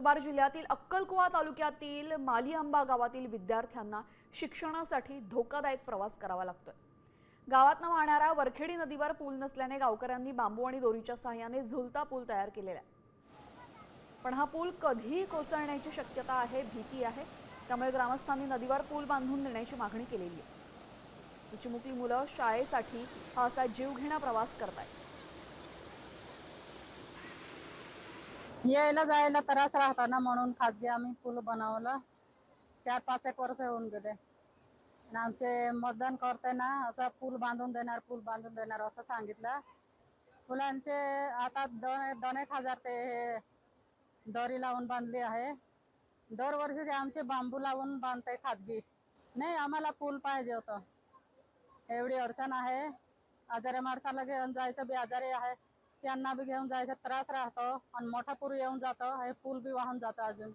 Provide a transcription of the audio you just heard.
नंदुरबार जिल्ह्यातील अक्कलकुवा तालुक्यातील मालीआंबा गावातील विद्यार्थ्यांना शिक्षणासाठी धोकादायक प्रवास करावा लागतोय. गावातनं वाहणाऱ्या वरखेडी नदीवर पूल नसल्याने गावकऱ्यांनी बांबू आणि दोरीच्या सहाय्याने झुलता पूल तयार केलेला आहे. पण हा पूल कधीही कोसळण्याची शक्यता आहे भीती आहे. त्यामुळे ग्रामस्थांनी नदीवर पूल बांधून देण्याची मागणी केलेली आहे. चिमुकली मुलं शाळेसाठी हा असा जीवघेणा प्रवास करतायत. यायला जायला त्रास राहता ना म्हणून खाजगी आम्ही पूल बनवलं. चार पाच एक वर्ष होऊन गेले. आणि आमचे मतदान करते ना असं पूल बांधून देणार पूल बांधून देणार असं सांगितलं. फुलांचे आता दोन दोन एक हजार ते हे दोरी लावून बांधली आहे. दरवर्षी ते आमचे बांबू लावून बांधते खाजगी. नाही आम्हाला पूल पाहिजे होतं. एवढी अडचण आहे. आजारी माणसाला घेऊन जायचं बी आजारी आहे. त्यांना बी घेऊन जायचा त्रास राहतो आणि मोठा पूर येऊन जातो हे पूल बी वाहून जातो अजून.